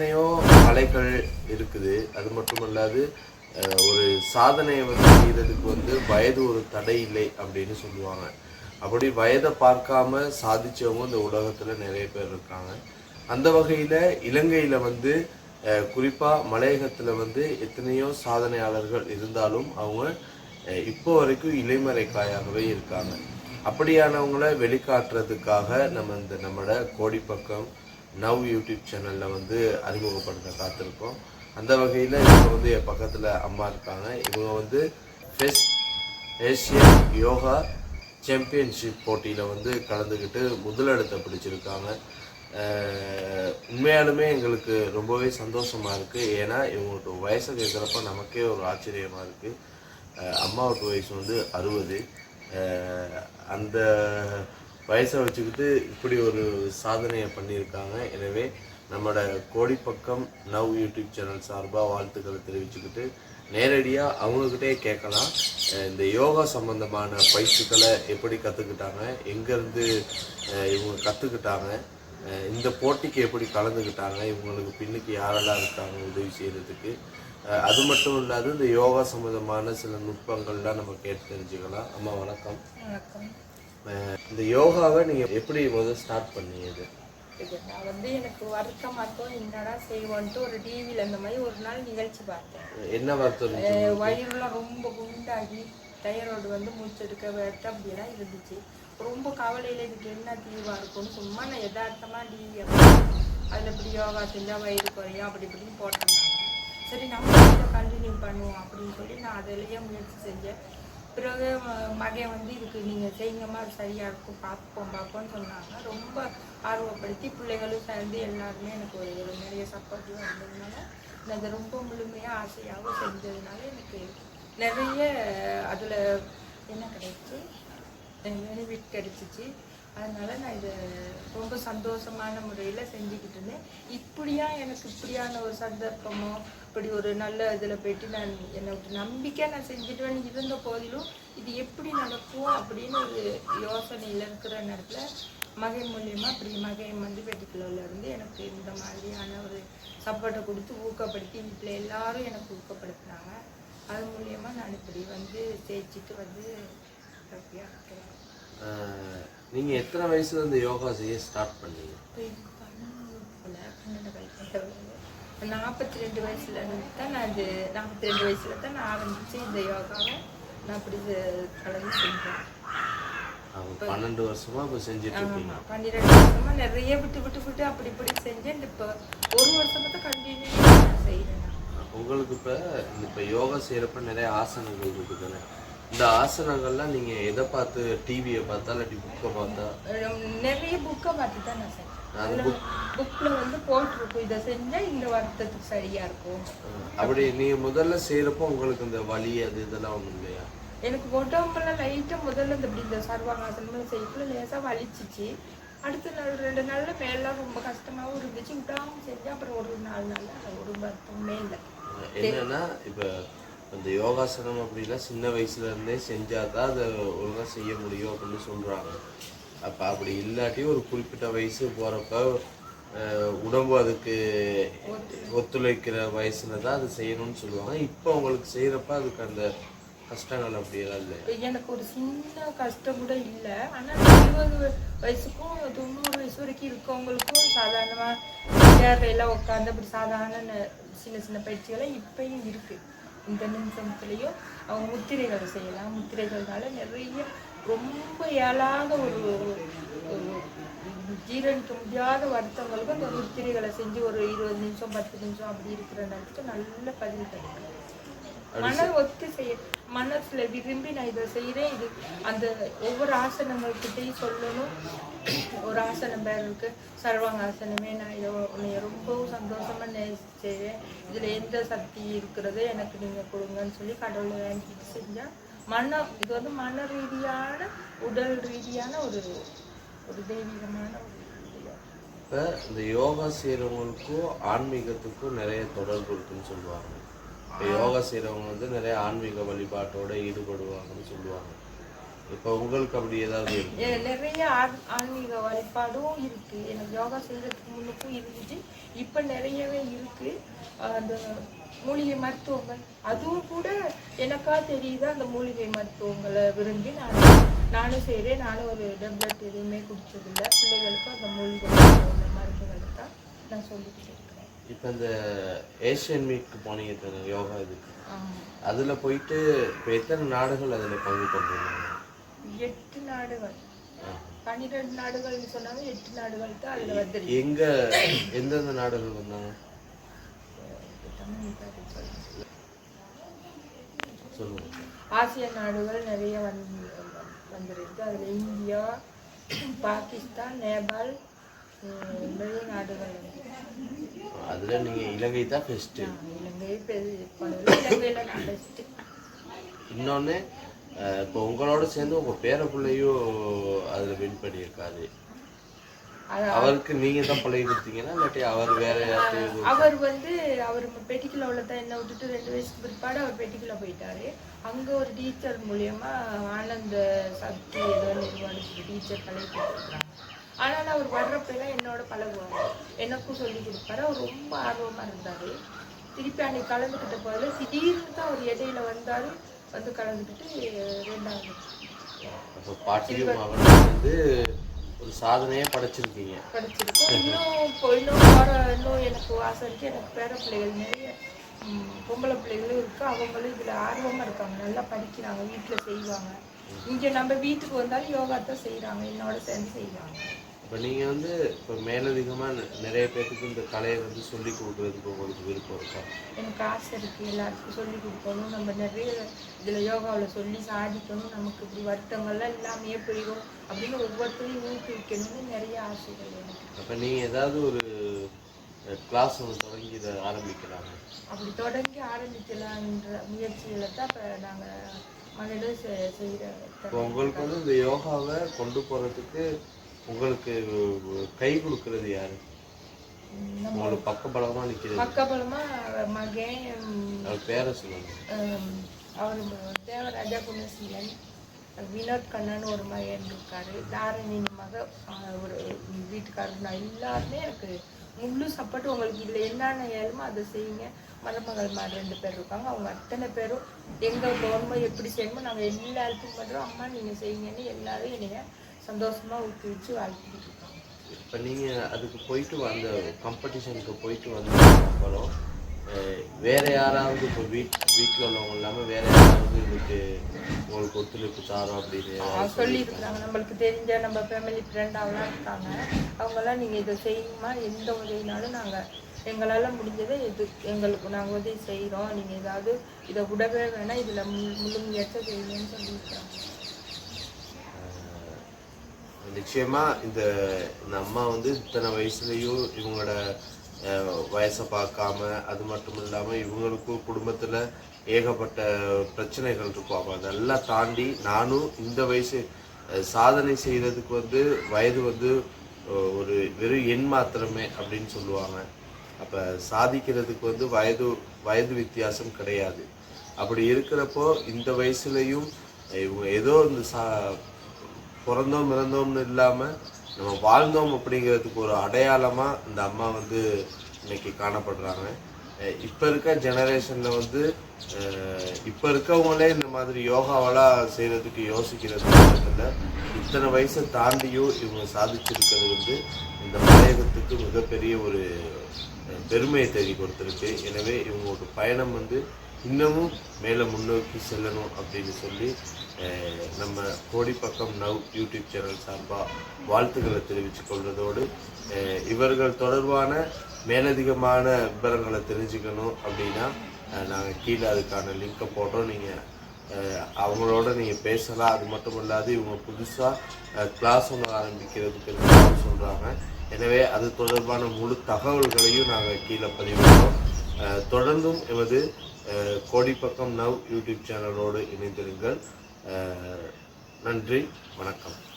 எத்தனையோ கலைகள் இருக்குது. அது மட்டும் இல்லாது ஒரு சாதனையை வந்து செய்கிறதுக்கு வந்து வயது ஒரு தடை இல்லை அப்படின்னு சொல்லுவாங்க. அப்படி வயதை பார்க்காம சாதிச்சவங்க இந்த உலகத்தில் நிறைய பேர் இருக்காங்க. அந்த வகையில் இலங்கையில் வந்து குறிப்பாக மலையகத்தில் வந்து எத்தனையோ சாதனையாளர்கள் இருந்தாலும் அவங்க இப்போ வரைக்கும் இலைமறைக்காயாகவே இருக்காங்க. அப்படியானவங்களை வெளிக்காட்டுறதுக்காக நம்ம இந்த நம்மளோட கோடிப்பக்கம் நவ் யூடியூப் சேனலில் வந்து அறிமுகப்படுத்த காத்திருக்கோம். அந்த வகையில் இவங்க வந்து என் பக்கத்தில் அம்மா இருக்காங்க. இவங்க வந்து ஃபெஸ்ட் ஏஷியன் யோகா சாம்பியன்ஷிப் போட்டியில் வந்து கலந்துக்கிட்டு முதலிடத்தை பிடிச்சிருக்காங்க. உண்மையாலுமே எங்களுக்கு ரொம்பவே சந்தோஷமாக இருக்குது ஏன்னா இவங்களோட வயசை கேட்குறப்ப நமக்கே ஒரு ஆச்சரியமாக இருக்குது அம்மாவுக்கு வயசு வந்து அறுபது. அந்த வயசை வச்சுக்கிட்டு இப்படி ஒரு சாதனையை பண்ணியிருக்காங்க. எனவே நம்மளோட கோடிப்பக்கம் நவ் யூடியூப் சேனல் சார்பாக வாழ்த்துக்களை தெரிவிச்சுக்கிட்டு நேரடியாக அவங்கக்கிட்டே கேட்கலாம். இந்த யோகா சம்பந்தமான பயிற்சிகளை எப்படி கற்றுக்கிட்டாங்க எங்கேருந்து இவங்க கற்றுக்கிட்டாங்க இந்த போட்டிக்கு எப்படி கலந்துக்கிட்டாங்க இவங்களுக்கு பின்னுக்கு யாரெல்லாம் இருக்காங்க உதவி செய்கிறதுக்கு அது மட்டும் இல்லாது இந்த யோகா சம்மந்தமான சில நுட்பங்கள்லாம் நம்ம கேட்டு தெரிஞ்சுக்கலாம். அம்மா வணக்கம். வணக்கம். இந்த யோகாவை நீங்கள் எப்படி முதல் ஸ்டார்ட் பண்ணீங்க? இது இது நான் வந்து எனக்கு வருத்தமா இருக்கும் என்னடா செய்வோன்ட்டு ஒரு டிவியில் இந்த மாதிரி ஒரு நாள் நிகழ்ச்சி பார்த்தேன். என்ன வார்த்தை இருந்துச்சு? அஹ் வயிறுலாம் ரொம்ப குண்டாகி தைராய்டு வந்து மூச்செடுக்க வேட்ட அப்படியெல்லாம் இருந்துச்சு. ரொம்ப கவலையில் இதுக்கு என்ன தீர்வாக இருக்கும்னு சும்மா நான் யதார்த்தமாக டிவி அதில் இப்படி யோகா செஞ்சால் வயிறு குறையும் அப்படி இப்படின்னு போட்டிருந்தாங்க. சரி நம்ம இதை கண்டினியூ பண்ணுவோம் அப்படின்னு சொல்லி நான் அதிலேயே முயற்சி செஞ்சேன். பிறகு மகன் வந்து இதுக்கு நீங்கள் செய்யுங்கம்மா அது சரியாக இருக்கும் பார்ப்போம் பார்ப்போம்னு சொன்னாங்க. ரொம்ப ஆர்வப்படுத்தி பிள்ளைகளும் சேர்ந்து எல்லாருமே எனக்கு ஒரு ஒரு நிறைய சப்போர்ட்டிவாக இருந்ததுனால நான் அதை ரொம்ப முழுமையாக ஆசையாகவும் செஞ்சதுனால எனக்கு நிறைய அதில் என்ன கிடைச்சி? பெனிஃபிட் கிடைச்சிச்சு. அதனால நான் இதை ரொம்ப சந்தோஷமான முறையில் செஞ்சுக்கிட்டு இருந்தேன். இப்படியா எனக்கு இப்படியான ஒரு சந்தர்ப்பமோ இப்படி ஒரு நல்ல இதில் போயிட்டு நான் என்னை விட்டு நம்பிக்கையாக நான் செஞ்சுட்டுவேன் இருந்த போதிலும் இது எப்படி நடக்கும் அப்படின்னு ஒரு யோசனையில் இருக்கிற நேரத்தில் மகை மூலியமாக இப்படி மகை வந்து வெட்டிக்குள்ள இருந்து எனக்கு இந்த மாதிரியான ஒரு சப்போர்ட்டை கொடுத்து ஊக்கப்படுத்தி வீட்டில் எல்லாரும் எனக்கு ஊக்கப்படுத்தினாங்க. அது மூலியமாக நான் இப்படி வந்து ஜெயிச்சுட்டு வந்து ஹாப்பியாக இருக்கிறேன். நீங்க எத்தனை வயசுல இந்த யோகா செய்ய ஸ்டார்ட் பண்ணீங்க? நாற்பத்தி ரெண்டு வயசுல தான் நான் இது நாற்பத்தி ரெண்டு வயசுல தான் நான் ஆரம்பிச்சு இந்த யோகாவை நான் அப்படி கலந்து செஞ்சேன். பன்னெண்டு வருஷமா இப்போ செஞ்சுட்டு இருக்கீங்க. பன்னிரெண்டு வருஷமா நிறைய விட்டு விட்டு விட்டு அப்படி இப்படி செஞ்சேன். இப்போ ஒரு வருஷமா தான் கண்டினியூ நான். உங்களுக்கு இப்போ இப்போ யோகா செய்யறப்ப நிறைய ஆசனங்கள் இருக்குது தானே இந்த ஆசனங்கள்லாம் நீங்க எதை பார்த்து டிவியை பார்த்தா இல்லாட்டி புக்கை பார்த்தா? நிறைய புக்கை பார்த்து தான் நான் செஞ்சேன். புக்கில் வந்து போட்டிருக்கும். இதை செஞ்சால் இந்த வருத்தத்துக்கு சரியா இருக்கும். அப்படி நீங்க முதல்ல செய்யறப்போ உங்களுக்கு இந்த வலி அது இதெல்லாம் ஒண்ணும் இல்லையா? எனக்கு உடம்புல லைட்டாக முதல்ல இந்த இப்படி இந்த சர்வாங்காசனமெல்லாம் செய்யக்குள்ள லேசாக வலிச்சிச்சு. அடுத்த நாள் ரெண்டு நாள்ல மேலாம் ரொம்ப கஷ்டமாகவும் இருந்துச்சு. விடாமல் செஞ்சேன் அப்புறம் ஒரு நாலு நாள்ல ஒரு வருத்தமே இல்லை. என்னன்னா இப்போ அந்த யோகாசனம் அப்படிலாம் சின்ன வயசுல இருந்தே செஞ்சாதான் அதை ஒழுங்கா செய்ய முடியும் அப்படின்னு சொல்றாங்க. அப்ப அப்படி இல்லாட்டி ஒரு குறிப்பிட்ட வயசு போறப்ப உடம்பு அதுக்கு ஒத்துழைக்கிற வயசுல தான் அது செய்யணும்னு சொல்லுவாங்க. இப்போ உங்களுக்கு செய்யறப்ப அதுக்கு அந்த கஷ்டங்கள் அப்படியெல்லாம் இல்லை. எனக்கு ஒரு சின்ன கஷ்டம் கூட இல்லை. ஆனால் இருபது வயசுக்கும் தொண்ணூறு வயசு வரைக்கும் இருக்கவங்களுக்கும் சாதாரணமாக சேர்வையில் உட்காந்து அப்படி சாதாரண சின்ன சின்ன பயிற்சிகள்லாம் இப்பயும் இருக்குது இந்த நிமிஷத்துலேயும் அவங்க முத்திரைகளை செய்யலாம். முத்திரைகள்னால நிறைய ரொம்ப ஏழாத ஒரு ஜீரணிக்க முடியாத வருத்தங்களுக்கும் அந்த முத்திரைகளை செஞ்சு ஒரு இருபது நிமிஷம் பத்து நிமிஷம் அப்படி இருக்கிற நேரத்துக்கு நல்ல பதில் கிடைக்கும். மன ஒத்து செய்ய மனசுல விரும்பி நான் இதை செய்யறேன் இது அந்த ஒவ்வொரு ஆசனங்கள்கிட்டையும் சொல்லணும். ஒரு ஆசனம் பேர் இருக்கு. சர்வாங்க ஆசனமே நான் இதை உன்னைய ரொம்பவும் சந்தோஷமா நேசிச்சு செய்வேன் இதுல எந்த சக்தி இருக்கிறது எனக்கு நீங்க கொடுங்கன்னு சொல்லி கடவுளை வேண்டிட்டு செஞ்சா மன இது வந்து மன ரீதியான உடல் ரீதியான ஒரு ஒரு தெய்வீகமான ஒரு. இப்போ இந்த யோகா செய்கிறவங்களுக்கும் ஆன்மீகத்துக்கும் நிறைய தொடர்பு இருக்குன்னு சொல்லுவாங்க. இப்போ யோகா செய்கிறவங்க வந்து நிறைய ஆன்மீக வழிபாட்டோட ஈடுபடுவாங்கன்னு சொல்லுவாங்க. இப்போ உங்களுக்கு அப்படி ஏதாவது நிறைய ஆன்மீக வழிபாடும் இருக்கு. எனக்கு யோகா செய்யறதுக்கு முன்னுக்கும் இருந்துச்சு. இப்போ நிறையவே இருக்கு. அந்த மூலிகை மருத்துவங்கள். அதுவும் கூட எனக்கா தெரியுது அந்த மூலிகை மருத்துவங்களை விரும்பி நான் நானும் செய்கிறேன் நானும் ஒரு டெப்லெட் எதுவுமே குடிச்சதில்லை. பிள்ளைகளுக்கும் அந்த மூலிகை மருத்துவ மருந்துகளை தான் நான் சொல்லிக்கிட்டேன் இப்போ இந்த ஏஷியன் மீட்க்கு போனீங்க யோகா இதுக்கு. அதுல போயிட்டு இப்போ எத்தனை நாடுகள் அதுல பங்கு கொண்டிருந்தாங்க? எட்டு நாடுகள். பன்னிரெண்டு நாடுகள்னு சொன்னாங்க எட்டு நாடுகள் தான் அதில் வந்துருக்கு. எங்க எந்தெந்த நாடுகள் வந்தாங்க? தமிழ் பேரு சொல்லுங்க. சொல்லுங்க ஆசிய நாடுகள் நிறைய வந்து வந்திருக்கு. அதில் இந்தியா பாகிஸ்தான் நேபாள் உம், நிறைய நாடுகள் வந்து அதுல நீங்க இலங்கை தான் ஃபர்ஸ்ட் இலங்கை பெஸ்ட்டு இன்னொன்னு அஹ், இப்போ உங்களோட சேர்ந்து உங்க பேர பிள்ளையும் அதுல வின் பண்ணியிருக்காரு. அவருக்கு நீங்க தான் பழகி கொடுத்தீங்கன்னா இல்லாட்டி அவர் வேற அவர் வந்து அவர் பெட்டிக்குள்ள தான் என்ன விட்டுட்டு ரெண்டு வயசுக்கு பிற்பாடு அவர் பெட்டிக்குள்ள போயிட்டாரு. அங்க ஒரு டீச்சர் மூலியமா ஆனந்த சக்தி ஏதோ நிறுவனத்துக்கு டீச்சர் கலை கொடுத்துருக்காங்க. ஆனாலும் அவர் வர்றப்பெல்லாம் என்னோட பழகுவார். எனக்கும் சொல்லி கொடுப்பாரு. அவர் ரொம்ப ஆர்வமா இருந்தாரு. திருப்பி அன்னைக்கு கலந்துக்கிட்ட போது திடீர்னு தான் அவர் இடையில வந்தாரு. வந்து கலந்துக்கிட்டு ரெண்டாவது அப்போ பாட்டியும் மகனும் வந்து ஒரு சாதனையே படைச்சிருக்கீங்க. படிச்சிருக்கோம். இன்னும் இப்போ இன்னும் போற இன்னும் எனக்கு ஆசை இருக்கு. எனக்கு பேர பிள்ளைகள் நிறைய பொம்பளை பிள்ளைகளும் இருக்கு. அவங்களும் இதுல ஆர்வமா இருக்காங்க. நல்லா படிக்கிறாங்க. வீட்டுல செய்வாங்க. இங்க நம்ம வீட்டுக்கு வந்தாலும் யோகா தான் செய்யறாங்க என்னோட சேர்ந்து செய்வாங்க இப்போ நீங்க வந்து இப்போ மேலதிகமா நி- நிறைய பேர்த்துக்கு இந்த கலையை வந்து சொல்லி கொடுக்கறதுக்கு உங்களுக்கு விருப்பம் இருக்கா? எனக்கு ஆசை இருக்கு எல்லாருக்கும் சொல்லி கொடுக்கணும். நம்ம நிறைய இதுல யோகாவுல சொல்லி சாதிக்கணும். நமக்கு இப்படி வருத்தங்கள்லாம் இல்லாமையே போயிடும் அப்படின்னு ஒவ்வொருத்தரையும் ஊக்குவிக்கணும்னு நிறைய ஆசைகள் எனக்கு. அப்போ நீங்க ஏதாவது ஒரு கிளாஸ் ஒன்று தொடங்கி இதை ஆரம்பிக்கலாங்க அப்படி தொடங்கி ஆரம்பிக்கலான்ற முயற்சிகளை தான் இப்போ நாங்கள் மகளிர் செய்கிற இப்போ உங்களுக்கு வந்து இந்த யோகாவை கொண்டு போறதுக்கு உங்களுக்கு கை கொடுக்கறது யாரு? உங்களுக்கு பக்கபலமா நிக்கிறது. பக்கபலமா மகன் அவர் பேரை சொல்லுங்க. அவர் தேவராஜா குணசீலன் வினோத் கண்ணன் ஒரு மகன் இருக்காரு. தாரணி மக ஒரு வீட்டுக்காரர். நான் எல்லாருமே எனக்கு முழு சப்போர்ட் உங்களுக்கு இதில் என்னென்ன ஏழுமோ அதை செய்யுங்க. மருமகள் மாதிரி ரெண்டு பேர் இருக்காங்க. அவங்க அத்தனை பேரும் எங்கே போகணுமோ எப்படி செய்யணுமோ நாங்கள் எல்லா ஹெல்ப்பும் பண்ணுறோம் அம்மா நீங்கள் செய்யுங்கன்னு எல்லாரும் என்னைய சந்தோஷமாக ஊக்குவிச்சு வாழ்த்திட்டு இருக்காங்க இப்போ நீங்க அதுக்கு போயிட்டு வந்த காம்படிஷனுக்கு போயிட்டு வந்ததுக்கு அப்புறம் அஹ், வேற யாராவது இப்போ வீட் வீட்டில் உள்ளவங்க இல்லாம வேற யாராவது இதுக்கு உங்களுக்கு ஒத்துழைப்பு தாரோம் அப்படின்னு அவங்க சொல்லியிருக்கிறாங்க. நம்மளுக்கு தெரிஞ்ச நம்ம ஃபேமிலி ஃப்ரெண்டாகலாம் இருக்காங்க. அவங்கெல்லாம் நீங்கள் இதை செய்யுமா? எந்த உதவினாலும் நாங்கள் எங்களால் முடிஞ்சதை இது எங்களுக்கு நாங்கள் உதவி செய்கிறோம் நீங்கள் ஏதாவது இதை விடவே வேணாம். இதில் முழு முயற்சி செய்யுங்கன்னு சொல்லியிருக்கிறாங்க நிச்சயமாக இந்த இந்த அம்மா வந்து இத்தனை வயசுலேயும் இவங்களோட வயசை பார்க்காம அது மட்டும் இல்லாமல் இவங்களுக்கும் குடும்பத்தில் ஏகப்பட்ட பிரச்சனைகள் இருக்கும். அப்போ அதெல்லாம் தாண்டி நானும் இந்த வயசு சாதனை செய்கிறதுக்கு வந்து வயது வந்து ஒரு வெறும் எண் மாத்திரமே அப்படின்னு சொல்லுவாங்க. அப்போ சாதிக்கிறதுக்கு வந்து வயது வயது வித்தியாசம் கிடையாது. அப்படி இருக்கிறப்போ இந்த வயசுலையும் இவங்க ஏதோ இந்த சா பிறந்தோம் இறந்தோம்னு இல்லாமல் நம்ம வாழ்ந்தோம் அப்படிங்கிறதுக்கு ஒரு அடையாளமாக இந்த அம்மா வந்து இன்னைக்கு காணப்படுறாங்க. இப்போ இருக்க ஜெனரேஷனில் வந்து இப்போ இருக்கவங்களே இந்த மாதிரி யோகாவெல்லாம் செய்கிறதுக்கு யோசிக்கிறது இல்லை. இத்தனை வயசை தாண்டியும் இவங்க சாதிச்சிருக்கிறது வந்து இந்த மலையகத்துக்கு மிகப்பெரிய ஒரு பெருமையை தேடி கொடுத்துருக்கு. எனவே இவங்களோட பயணம் வந்து இன்னமும் மேலே முன்னோக்கி செல்லணும் அப்படின்னு சொல்லி நம்ம கோடிப்பக்கம் நவ் யூடியூப் சேனல் சார்பாக வாழ்த்துக்களை தெரிவித்துக் கொள்வதோடு இவர்கள் தொடர்பான மேலதிகமான விவரங்களை தெரிஞ்சுக்கணும் அப்படின்னா நாங்கள் கீழே அதுக்கான லிங்கை போடுறோம் நீங்கள் அவங்களோட நீங்கள் பேசலாம். அது மட்டும் இல்லாது இவங்க புதுசாக கிளாஸ் ஒன்று ஆரம்பிக்கிறதுக்கு சொல்கிறாங்க எனவே அது தொடர்பான முழு தகவல்களையும் நாங்கள் கீழே பதிவிடுறோம். தொடர்ந்தும் எமது கோடிப்பக்கம் நவ் யூடியூப் சேனலோடு இணைந்திருங்கள். நன்றி வணக்கம்.